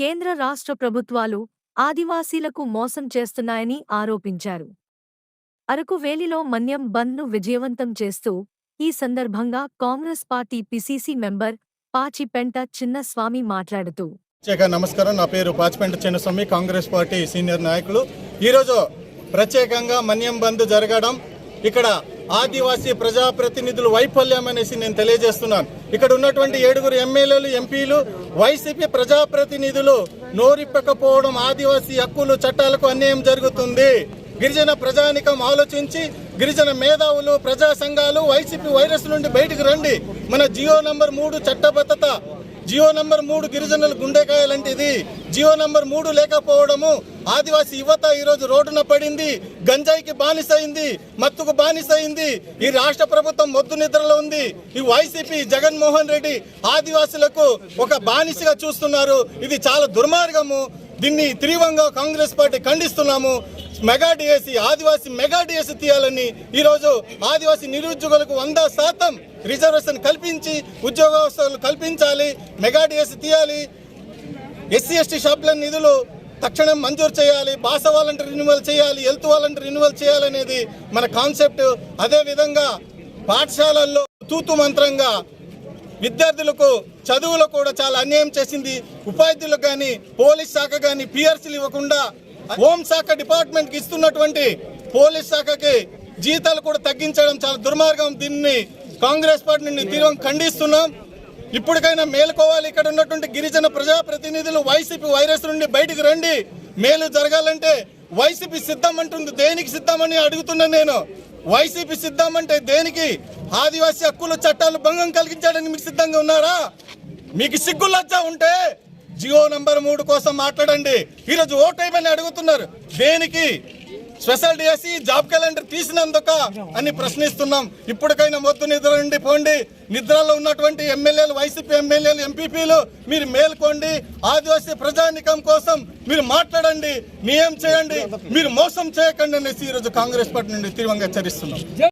కేంద్ర రాష్ట్ర ప్రభుత్వాలు ఆదివాసీలకు మోసం చేస్తున్నాయని ఆరోపించారు. అరకు వేలిలో మన్యం బంద్ను విజయవంతం చేస్తూ ఈ సందర్భంగా Congress party PCC member Pachipenta Chinnaswamy మాట్లాడుతూ నమస్కారం. నా పేరు Pachipenta Chinnaswamy Congress party senior నాయకులు. ఈరోజు ప్రత్యేకంగా మన్యం బంద్ జరగడం ఇక్కడ ఆదివాసీ ప్రజాప్రతినిధులు వైఫల్యం అనేసి నేను తెలియజేస్తున్నాను. ఇక్కడ ఉన్నటువంటి ఏడుగురు ఎమ్మెల్యేలు ఎంపీలు వైసీపీ ప్రజాప్రతినిధులు నోరిప్పకపోవడం ఆదివాసీ హక్కులు చట్టాలకు అన్యాయం జరుగుతుంది. గిరిజన ప్రజానికం ఆలోచించి గిరిజన మేధావులు ప్రజా సంఘాలు వైసీపీ వైరస్ నుండి బయటకు రండి. మన జియో నంబర్ మూడు చట్టబద్ధత. జియో నంబర్ మూడు గిరిజనుల గుండెకాయ లాంటిది జియో నంబర్ మూడు లేకపోవడము ఆదివాసీ యువత ఈరోజు రోడ్డున పడింది గంజాయికి బానిసైంది మత్తుకు బానిసైంది. ఈ రాష్ట్ర ప్రభుత్వం మొద్దు నిద్రలో ఉంది. ఈ వైసీపీ జగన్మోహన్ రెడ్డి ఆదివాసులకు ఒక బానిసగా చూస్తున్నారు. ఇది చాలా దుర్మార్గము. దీన్ని తీవ్రంగా Congress party ఖండిస్తున్నాము. Mega DSC Adivasi mega DSC తీయాలని ఈరోజు ఆదివాసీ నిరుద్యోగులకు వంద శాతం రిజర్వేషన్ కల్పించి ఉద్యోగావసరాలు కల్పించాలి మెగా డిఎస్సి తీయాలి. ఎస్సీ ఎస్టీ షాపుల నిధులు తక్షణం మంజూరు చేయాలి భాష వాలంటీర్ రెన్యువల్ చేయాలి హెల్త్ వాలంటీర్ రెన్యువల్ చేయాలనేది మన కాన్సెప్ట్ అదే విధంగా పాఠశాలల్లో తూతు మంత్రంగా విద్యార్థులకు చదువులో కూడా చాలా అన్యాయం చేసింది. ఉపాధ్యులకు కానీ పోలీస్ శాఖ కానీ పిఆర్సీలు ఇవ్వకుండా హోం శాఖ డిపార్ట్మెంట్కి ఇస్తున్నటువంటి పోలీస్ శాఖకి జీతాలు కూడా తగ్గించడం చాలా దుర్మార్గం. దీన్ని కాంగ్రెస్ పార్టీ నుండి తీవ్రం ఖండిస్తున్నాం. ఇప్పటికైనా మేలుకోవాలి. ఇక్కడ ఉన్నటువంటి గిరిజన ప్రజాప్రతినిధులు వైసీపీ వైరస్ నుండి బయటికి రండి. మేలు జరగాలంటే వైసీపీ సిద్ధం అంటుంది. దేనికి సిద్ధమని అడుగుతున్నాను నేను. వైసీపీ సిద్ధం అంటే దేనికి? ఆదివాసీ హక్కుల చట్టాలు భంగం కలిగించడానికి మీకు సిద్ధంగా ఉన్నారా? మీకు సిగ్గులజ్జ ఉంటే? జియో నంబర్ మూడు కోసం మాట్లాడండి. ఈరోజు ఓటేమని అడుగుతున్నారు. దేనికి? స్పెషల్ డిఎస్సి జాబ్ క్యాలెండర్ తీసినందుక అని ప్రశ్నిస్తున్నాం. ఇప్పటికైనా మొద్దు నిద్ర నుండి పోండి. నిద్రలో ఉన్నటువంటి ఎమ్మెల్యేలు వైసీపీ ఎమ్మెల్యేలు ఎంపీపీలు మీరు మేల్కోండి. ఆదివాసీ ప్రజానికం కోసం మీరు మాట్లాడండి. నియం చేయండి? మీరు మోసం చేయకండి అనేసి ఈరోజు కాంగ్రెస్ పార్టీ నుండి తీవ్రంగా హెచ్చరిస్తున్నాం.